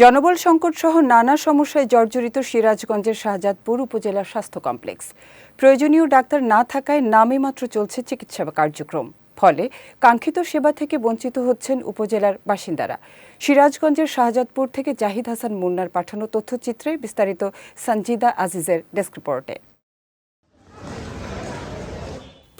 জনবল সংকট সহ নানা সমস্যায় জর্জরিত সিরাজগঞ্জের শাহজাদপুর উপজেলা স্বাস্থ্য কমপ্লেক্স। প্রয়োজনীয় ডাক্তার না থাকায় নামে মাত্র চলছে চিকিৎসা কার্যক্রম। ফলে কাঙ্ক্ষিত সেবা থেকে বঞ্চিত হচ্ছেন উপজেলার বাসিন্দারা। সিরাজগঞ্জের শাহজাদপুর থেকে জাহিদ হাসান মুন্নার পাঠানো তথ্যচিত্রে বিস্তারিত সঞ্জিদা আজিজের ডেস্ক রিপোর্টে।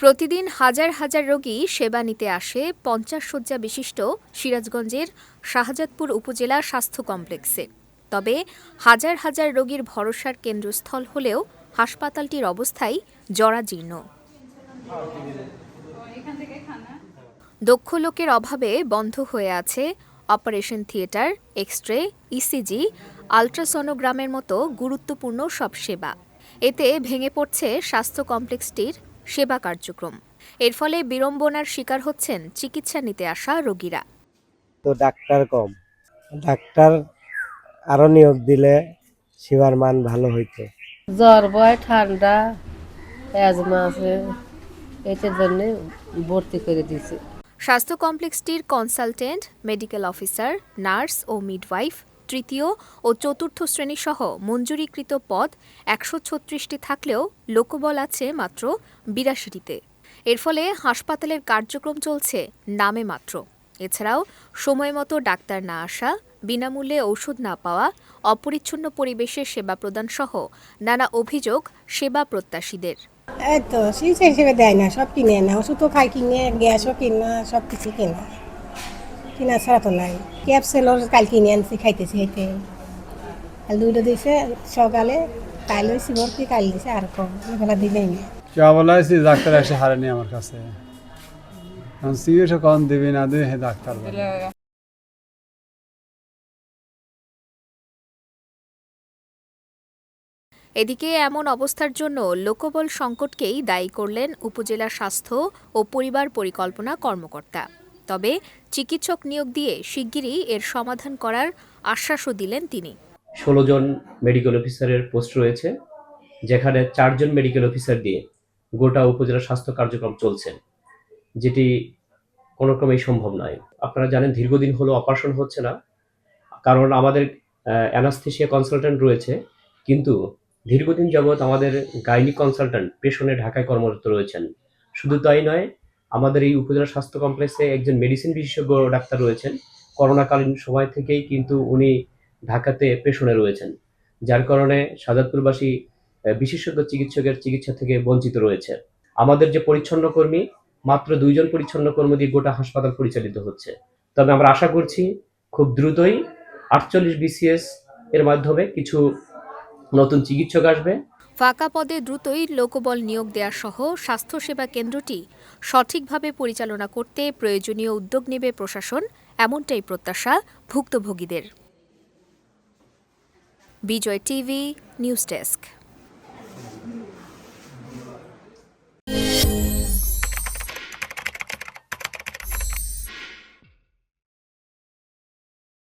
প্রতিদিন হাজার হাজার রোগী সেবা নিতে আসে পঞ্চাশ শয্যা বিশিষ্ট সিরাজগঞ্জের শাহজাদপুর উপজেলা স্বাস্থ্য কমপ্লেক্সে। তবে হাজার হাজার রোগীর ভরসার কেন্দ্রস্থল হলেও হাসপাতালটির অবস্থাই জরাজীর্ণ। দক্ষ লোকের অভাবে বন্ধ হয়ে আছে operation theatre X ray ECG, আলট্রাসনোগ্রামের মতো গুরুত্বপূর্ণ সব সেবা। এতে ভেঙে পড়ছে স্বাস্থ্য কমপ্লেক্সটির সেবা কার্যক্রম। এর ফলে বিড়ম্বনার শিকার হচ্ছেন চিকিৎসা নিতে আসা রোগীরা। তো ডাক্তার কম। ডাক্তার আরও নিয়োগ দিলে সেবার মান ভালো হইতো। জ্বর বয় ঠান্ডা অ্যাজমা আছে এটার জন্য ভর্তি করে দিয়েছে। স্বাস্থ্য কমপ্লেক্সটির কনসালটেন্ট মেডিকেল অফিসার নার্স ও মিডওয়াইফ তৃতীয় ও চতুর্থ শ্রেণীসহ মঞ্জুরিকৃত পদ একশো ছত্রিশটি থাকলেও লোকবল আছে মাত্র বিরাশিটিতে। এর ফলে হাসপাতালের কার্যক্রম চলছে নামে মাত্র। এছাড়াও সময় মতো ডাক্তার না আসা, বিনামূল্যে ঔষধ না পাওয়া, অপরিচ্ছন্ন পরিবেশে সেবা প্রদান সহ নানা অভিযোগ সেবা প্রত্যাশীদের। এই তো হিসেবে দেয় না, সব কিনে না, ওষুধও খাই কিনে, গ্যাসও কিনা সব কিছু কিনা। কিনা ছাড়া তো নাই। ক্যাপসেলর কাল কিনে আনছি খাইতেছি খাইতে। কাল দুইটা দিছে সকালে কাল হয়েছি ভর্তি কাল দিছে আর কম। এগুলো দিলেই না। কে বলাইছি ডাক্তার এসে হারেনি আমার কাছে। এখন চিকিৎসা কখন দিবি না দিবি ডাক্তার এদিকে এমন অবস্থার জন্য লোকবল সংকটকেই দায়ী করলেন উপজেলা স্বাস্থ্য ও পরিবার পরিকল্পনা কর্মকর্তা। তবে চিকিৎসক নিয়োগ দিয়ে শিগগিরই এর সমাধান করার আশ্বাসও দিলেন তিনি। ষোলো জন মেডিকেল অফিসারের পোস্ট রয়েছে, যেখানে চারজন মেডিকেল অফিসার দিয়ে গোটা উপজেলা স্বাস্থ্য কার্যক্রম চলছে, যেটি কোনো ক্রমেই সম্ভব নয়। আপনারা জানেন দীর্ঘদিন হলো অপারেশন হচ্ছে না, কারণ আমাদের অ্যানাস্থেশিয়া কনসালট্যান্ট রয়েছে, কিন্তু দীর্ঘদিন যাবৎ আমাদের গাইনি কনসালট্যান্ট পেশনে ঢাকায় কর্মরত রয়েছেন। শুধু তাই নয় আমাদের এই উপজেলা স্বাস্থ্য কমপ্লেক্সে একজন মেডিসিন বিশেষজ্ঞ ডাক্তার রয়েছেন। করোনাকালীন সময় থেকেই কিন্তু উনি ঢাকাতে পেশনে রয়েছেন। যার কারণে সাজাদপুরবাসী বিশেষজ্ঞ চিকিৎসকের চিকিৎসা থেকে বঞ্চিত রয়েছে। আমাদের যে পরিচ্ছন্ন কর্মী, মাত্র দুইজন পরিচ্ছন্ন কর্মী দিয়ে গোটা হাসপাতাল পরিচালিত হচ্ছে। তবে আমরা আশা করছি খুব দ্রুতই আটচল্লিশ বিসিএস এর মাধ্যমে কিছু নতুন চিকিৎসক আসবে। ফাঁকা পদে দ্রুতই লোকবল নিয়োগ দেওয়া সহ স্বাস্থ্যসেবা কেন্দ্রটি সঠিকভাবে পরিচালনা করতে প্রয়োজনীয় উদ্যোগ নেবে প্রশাসন, এমনটাই প্রত্যাশা ভুক্তভোগীদের। Bijoy TV, news desk.